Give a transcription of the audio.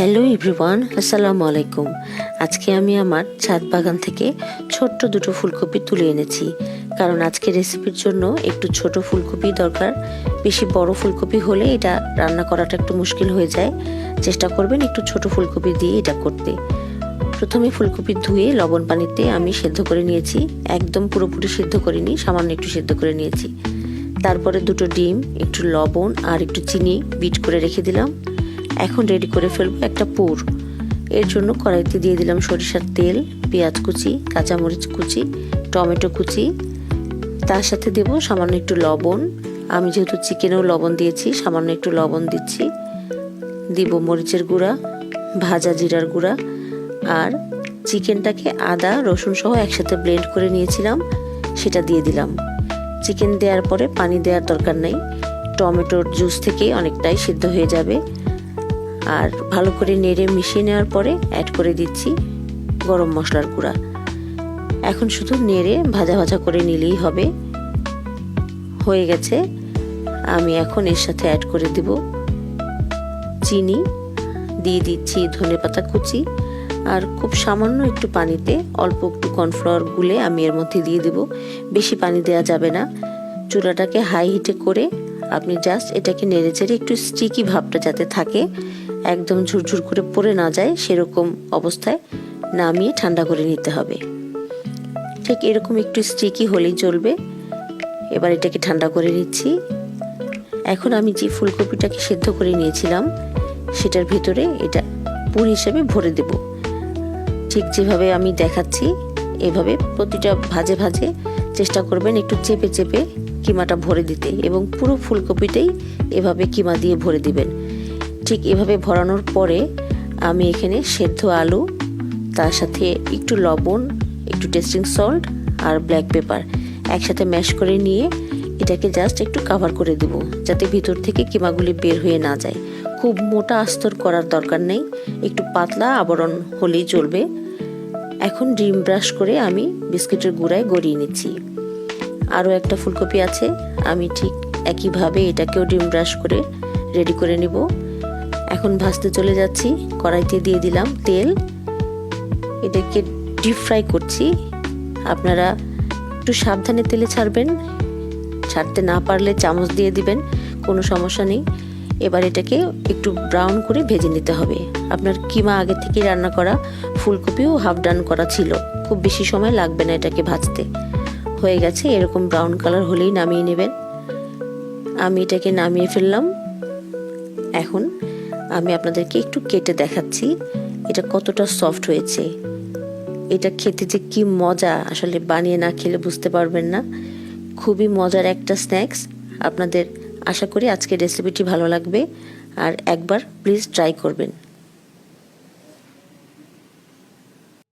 Hello everyone, আসসালামু আলাইকুম। আজকে আমি আমার ছাদ বাগান থেকে ছোট্ট দুটো ফুলকপি তুলে এনেছি। কারণ আজকে রেসিপির জন্য একটু ছোট ফুলকপি দরকার। বেশি বড় ফুলকপি হলে এটা রান্না করাটা একটু মুশকিল হয়ে যায়। চেষ্টা করবেন একটু ছোট ফুলকপি দিয়ে এটা করতে। প্রথমে ফুলকপি ধুয়ে লবণ পানিতে আমি সেদ্ধ করে নিয়েছি। একদম পুরোপুরি সেদ্ধ করিনি, সামান্য একটু সেদ্ধ করে নিয়েছি। তারপরে দুটো ডিম, একটু লবণ আর একটু চিনি বিট করে রেখে দিলাম। এখন রেডি করে ফেলব একটা পুর। এর জন্য কড়াইতে দিয়ে দিলাম সরিষার তেল, পেঁয়াজ কুচি, কাঁচামরিচ কুচি, টমেটো কুচি। তার সাথে দেব সামান্য একটু লবণ। আমি যেহেতু চিকেনেও লবণ দিয়েছি, সামান্য একটু লবণ দিচ্ছি। দিব মরিচের গুঁড়া, ভাজা জিরার গুঁড়া। আর চিকেনটাকে আদা, রসুন সহ একসাথে ব্লেন্ড করে নিয়েছিলাম, সেটা দিয়ে দিলাম। চিকেন দেওয়ার পরে পানি দেওয়ার দরকার নেই। টমেটোর জুস থেকে অনেকটাই সিদ্ধ হয়ে যাবে। আর ভালো করে নেড়ে মিশিয়ে নেওয়ার পরে অ্যাড করে দিচ্ছি গরম মশলার গুঁড়া। এখন শুধু নেড়ে ভাজা ভাজা করে নিলেই হবে। হয়ে গেছে। আমি এখন এর সাথে অ্যাড করে দিব চিনি। দিয়ে দিচ্ছি ধনে পাতা কুচি। আর খুব সামান্য একটু পানিতে অল্প একটু কর্নফ্লাওয়ার গুলে আমি এর মধ্যে দিয়ে দেব। বেশি পানি দেওয়া যাবে না। চুলাটাকে হাই হিটে করে আপনি জাস্ট এটাকে নেড়ে চেড়ে একটু স্টিকি ভাবটা যাতে থাকে। একদম ঝুরঝুর করে পড়ে না যায় সেরকম অবস্থায় নামিয়ে ঠান্ডা করে নিতে হবে। ঠিক এরকম একটু স্টিকি হলেই চলবে। এবার এটাকে ঠান্ডা করে নিচ্ছি। এখন আমি যে ফুলকপিটাকে সেদ্ধ করে নিয়েছিলাম, সেটার ভিতরে এটা পুর হিসেবে ভরে দেব। ঠিক যেভাবে আমি দেখাচ্ছি, এভাবে প্রতিটা ভাজে ভাজে চেষ্টা করবেন একটু চেপে চেপে কিমাটা ভরে দিতে এবং পুরো ফুলকপিটাই এভাবে কিমা দিয়ে ভরে দিবেন। ঠিক এভাবে ভরানোর পরে আমি এখানে সেদ্ধ আলু, তার সাথে একটু লবণ, একটু টেস্টিং সল্ট আর ব্ল্যাক পেপার একসাথে ম্যাশ করে নিয়ে এটাকে জাস্ট একটু কাভার করে দেব, যাতে ভিতর থেকে কিমাগুলি বের হয়ে না যায়। খুব মোটা আস্তর করার দরকার নেই, একটু পাতলা আবরণ হলেই চলবে। এখন ডিম ব্রাশ করে আমি বিস্কিটের গুঁড়ায় গড়িয়ে নিচ্ছি। আরও একটা ফুলকপি আছে, আমি ঠিক একইভাবে এটাকেও ডিম ব্রাশ করে রেডি করে নিব। এখন ভাজতে চলে যাচ্ছি। কড়াইতে দিয়ে দিলাম তেল। এটাকে ডিপ ফ্রাই করছি। আপনারা একটু সাবধানে তেলে ছাড়বেন। ছাড়তে না পারলে চামচ দিয়ে দিবেন, কোনো সমস্যা নেই। এবার এটাকে একটু ব্রাউন করে ভেজে নিতে হবে। আপনার কিমা আগে থেকে রান্না করা ফুলকপিও হাফ ডান করা ছিল। খুব বেশি সময় লাগবে না এটাকে ভাজতে। হয়ে গেছে, এরকম ব্রাউন কালার হলেই নামিয়ে নেবেন। আমি এটাকে নামিয়ে ফেললাম। এখন আমি আপনাদেরকে একটু কেটে দেখাচ্ছি, এটা কতটা সফট হয়েছে। এটা খেতে যে কি মজা, আসলে বানিয়ে না খেলে বুঝতে পারবেন না। খুবই মজার একটা স্ন্যাক্স আপনাদের আশা করি আজকের রেসিপিটি ভালো লাগবে। আর একবার প্লিজ ট্রাই করবেন।